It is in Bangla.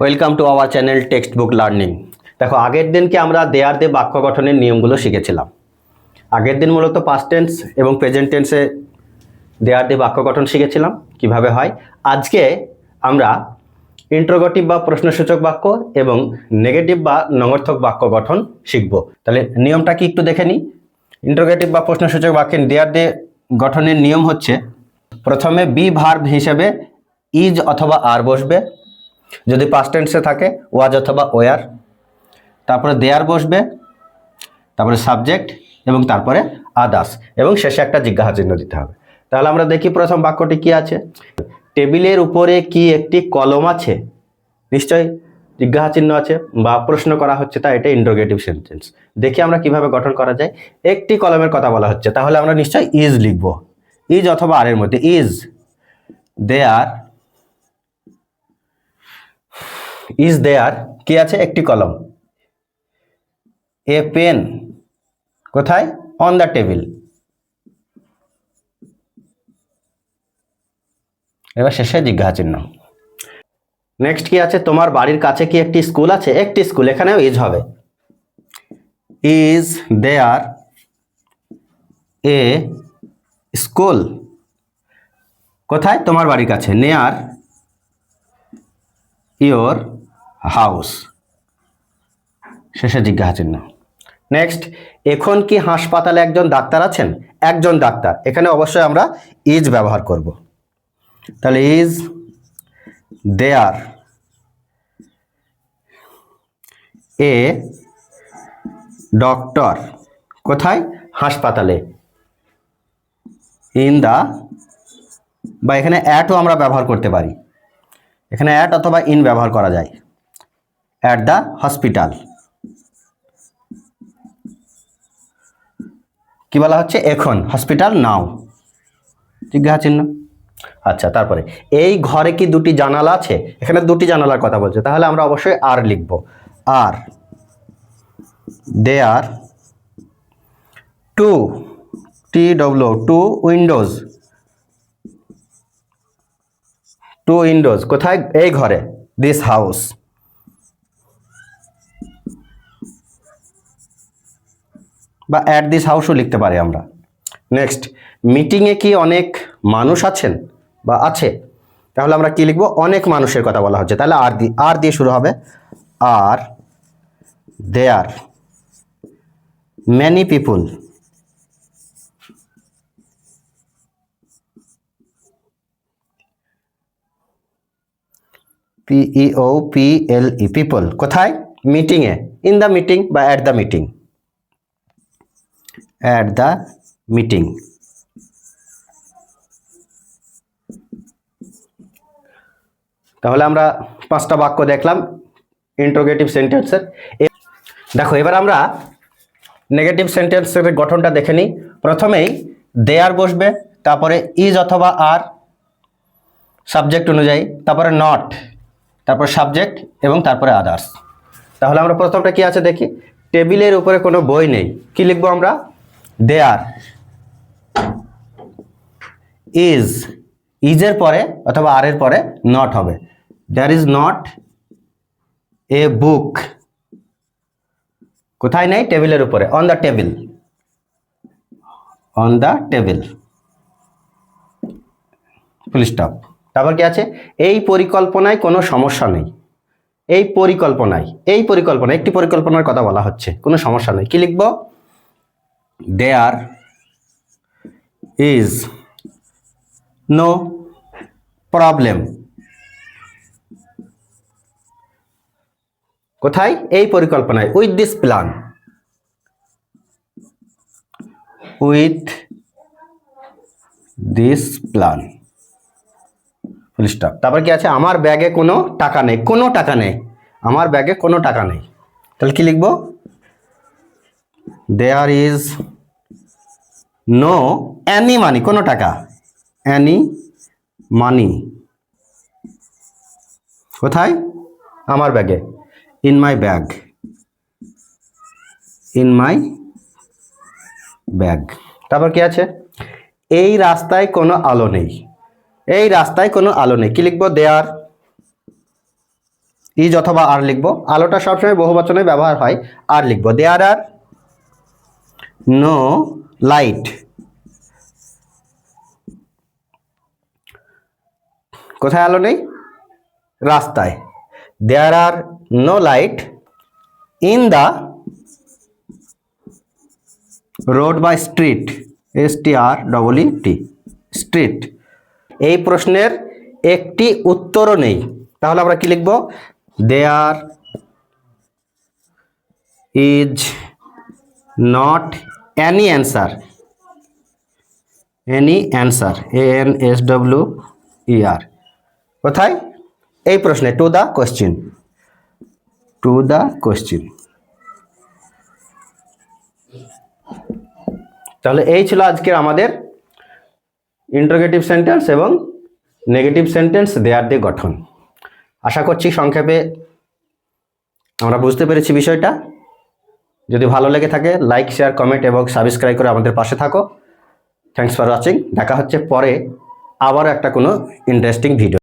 Welcome to our channel textbook learning দেখো, আগের দিনকে আমরা দেয়ার দে বাক্য গঠনের নিয়মগুলো শিখেছিলাম। আগের দিন মূলত পাস্ট টেন্স এবং প্রেজেন্ট টেন্সে দেয়ার দে বাক্য গঠন শিখেছিলাম। কীভাবে হয়? আজকে আমরা ইন্ট্রোগেটিভ বা প্রশ্নসূচক বাক্য এবং নেগেটিভ বা নগর্থক বাক্য গঠন শিখব। তাহলে নিয়মটা কি একটু দেখে নিই? ইন্ট্রোগেটিভ বা প্রশ্নসূচক বাক্যের দেয়ার দে গঠনের নিয়ম হচ্ছে, প্রথমে বি ভার্ব হিসেবে ইজ অথবা আর বসবে যদি পাস্ট টেন্সে থাকে ওয়াজ অথবা ওয়ার তারপরে দেয়ার বসবে, তারপরে সাবজেক্ট এবং তারপরে আদার্স এবং শেষে একটা জিজ্ঞাসা চিহ্ন দিতে হবে। তাহলে আমরা দেখি প্রথম বাক্যটি কি আছে। টেবিলের উপরে কি একটি কলম আছে? নিশ্চয়ই জিজ্ঞাসা চিহ্ন আছে বা প্রশ্ন করা হচ্ছে তা এটা ইন্ট্রোগেটিভ সেন্টেন্স দেখি আমরা কীভাবে গঠন করা যায়। একটি কলমের কথা বলা হচ্ছে, তাহলে আমরা নিশ্চয়ই ইজ লিখব। ইজ অথবা আর এর মধ্যে ইজ দেয়ার ইজ দেয়ার কি আছে? একটি কলম। এ পেন কোথায়? অন দ্য টেবিল এবার শেষে জিজ্ঞাসা নেক্সট কি আছে? তোমার বাড়ির কাছে কি একটি স্কুল আছে? একটি স্কুল, এখানেও ইজ হবে। ইজ দেয়ার এ স্কুল কোথায়? তোমার বাড়ির কাছে। নেয়ার ইয়োর হাউস। শেষে জিজ্ঞাসা চিহ্ন নেক্সট, এখন কি হাসপাতালে একজন ডাক্তার আছেন? একজন ডাক্তার। এখানে অবশ্যই আমরা ইজ ব্যবহার করব। তাহলে ইজ দেয়ার এ ডক্টর কোথায়? হাসপাতালে। ইন দা বা এখানে অ্যাটও আমরা ব্যবহার করতে পারি। এখানে অ্যাট অথবা ইন ব্যবহার করা যায়। অ্যাট দ্য হসপিটাল কি বলা হচ্ছে? এখন হসপিটাল নাও জিজ্ঞাসা চিহ্ন আচ্ছা তারপরে, এই ঘরে কি দুটি জানালা আছে? এখানে দুটি জানালার কথা বলছে, তাহলে আমরা অবশ্যই আর লিখব। Are they are two T W two windows two windows কোথায়? এই ঘরে দিস হাউস বা অ্যাট দিস হাউসও লিখতে পারি আমরা। নেক্সট মিটিংয়ে কি অনেক মানুষ আছেন? বা আছে? তাহলে আমরা কি লিখব? অনেক মানুষের কথা বলা হচ্ছে। তাহলে আর দি আর দিয়ে শুরু হবে। Are there many people P E O P L E people কোথায়? মিটিংয়ে ইন দ্য মিটিং বা at the meeting at the meeting তাহলে আমরা পাঁচটা বাক্য দেখলাম। ইন্ট্রোগেটিভ সেন্টেন্সের দেখো, এবার আমরা নেগেটিভ সেন্টেন্সের গঠনটা দেখে নিই। প্রথমেই দেয়ার বসবে, তারপরে ইজ অথবা আর সাবজেক্ট অনুযায়ী, তারপরে নট তারপর সাবজেক্ট এবং তারপরে আদার্স তাহলে আমরা প্রথমটা কি আছে দেখি? টেবিলের উপরে কোনো বই নেই। কি লিখব আমরা? দেয়ার ইজ ইজের পরে অথবা আর এর পরে নট হবে। দেয়ার ইজ নট এ বুক কোথায় নেই? টেবিলের উপরে। On the table on the table full stop তারপর কি আছে? এই পরিকল্পনায় কোনো সমস্যা নেই। এই পরিকল্পনায়, এই পরিকল্পনা একটি পরিকল্পনার কথা বলা হচ্ছে, কোনো সমস্যা নেই। কি লিখব? দেয়ার ইজ নো প্রবলেম কোথায়? এই পরিকল্পনায় with this plan with this plan full stop তারপর কি আছে? আমার ব্যাগে কোনো টাকা নেই। কোনো টাকা নেই। আমার ব্যাগে কোনো টাকা নেই। তাহলে কি লিখব? There is no any money কোনো টাকা। অ্যানি মানি কোথায়? আমার ব্যাগে। In my bag in my bag তারপর কি আছে? এই রাস্তায় কোনো আলো নেই। এই রাস্তায় কোনো আলো নেই। কি লিখব? দেয়ার। ইজ অথবা আর লিখব। আলোটা সবসময় বহুবচনে ব্যবহার হয়। আর লিখব। There are no light. কোথায় আলো নেই? রাস্তায়। There are no light in the road বা street. S T R double E T. Street. এই প্রশ্নের একটি উত্তরও নেই। তাহলে আমরা কি লিখব? There is not any answer any answer A N S W E R কোথায়? এই প্রশ্নে। To the question to the question তাহলে এই ছিল আজকের আমাদের ইন্টারোগেটিভ সেন্টেন্স এবং নেগেটিভ সেন্টেন্স দেয়ার দিয়ে গঠন। আশা করছি সংক্ষেপে আমরা বুঝতে পেরেছি বিষয়টা। যদি ভালো লেগে থাকে লাইক শেয়ার কমেন্ট এবং সাবস্ক্রাইব করে আমাদের পাশে থাকো। থ্যাংকস ফর ওয়াচিং দেখা হচ্ছে পরে আবার একটা কোনো ইন্টারেস্টিং ভিডিও